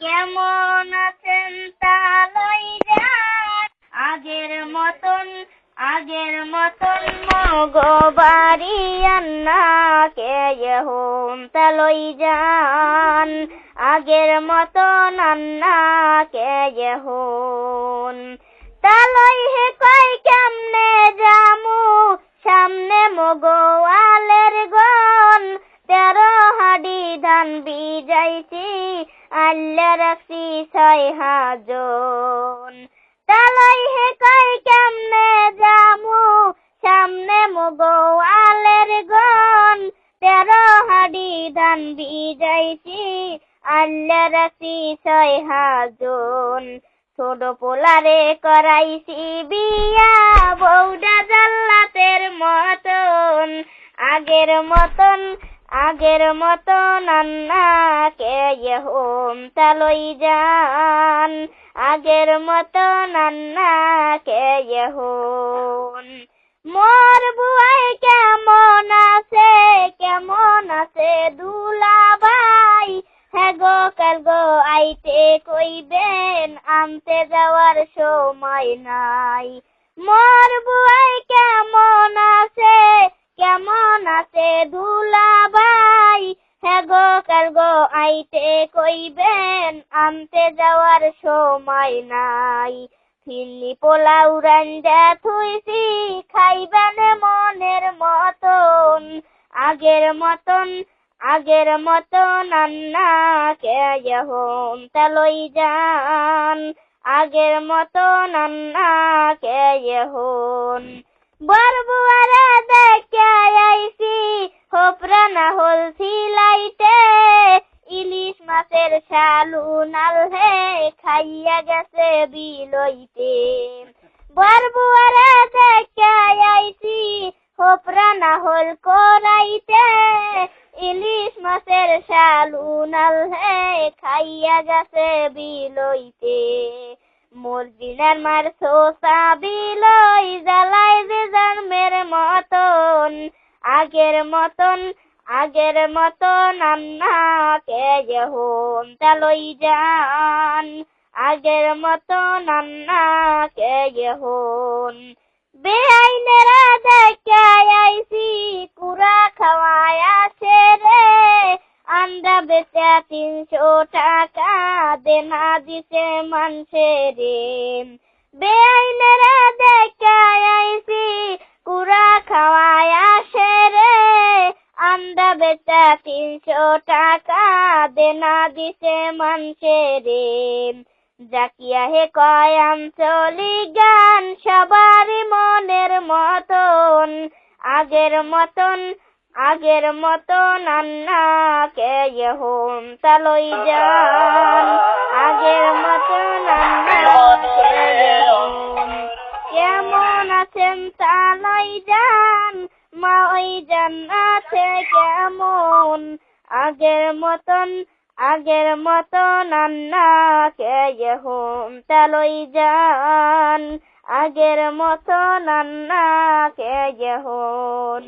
কেমন আছেন তা লই যান আগের মতন আগের মতন মগবাড়ি আন্না কে যান আগের মতন আন্না কে হন তালই হে কই কেমনে জামু? সামনে মগোয়ালের গন তেরো হাডি ধান বিজাইছি আল্লাহ রাখছি ছয় হাজন। তালই হে কই কেমনে জামু? সামনে মগোয়ালের গন তেরো হাডি ধান বিজাইছি আল্লাহ রাখছি ছয় হাজন। ছোট পোলারে করাইছি বিয়া বৌডা জাল্লাতের মতন। আগের মতন আগের মতন আন্না কে হোম তালই যান আগের মতন আন্না কে হন মোর বুয়াই কেমন আছে কেমন আছে দুলাবাই হ্যাঁ গো, কাল গো আইতে কইবেন, আনতে যাওয়ার সময় নাই। মোর বুয়াই কেমন আইতে কইবেন, আনতে যাওয়ার সময় নাই। ফিরনি পোলাও রাঞ্জা থুইছি, খাইবেন মনের মতন। আগের মতন আগের মতন আন্না কে হোম তালই যান আগের মতন আন্না কে হন বরবুয়ারা দেখে আইছি হোপরা না হল ইলিশ মাছের শালু নাল হে খাইয়া গেছে বিলইতে। বরবুয়ারা দেখে আইছি, হোপরা হল করাইতে। ইলিশ হে খাইয়া গেছে বিলইতে। মার বিলই জ্বালাই যে জন্মের মতন, আগের মতন আগের মতন আন্না কে হোম তালই যান। আগের মতন আন্না কে হন বেআইনেরা দেখে আইছি কুড়া খাওয়ায় আসে রে। আন্ডা বেচা তিনশো টাকা দেনা দিছে মানছে রে বেআইনেরা দেখে আইছি আন্ডা বেচা তিনশো টাকা দেনা দিছে মানছে রে জাকিয়া হে কয়, আঞ্চলিক গান সবারই মনের মতন। আগের মতন আগের মতন আন্না কে হোম তালই যান আগের মতন আন্না কেমন আছেন তালই যান, মা ওই জান্নাতে কেমন? আগের মতন আগের মতন আন্নাকে হোম তালই যান, আগের মতন আন্না কে হন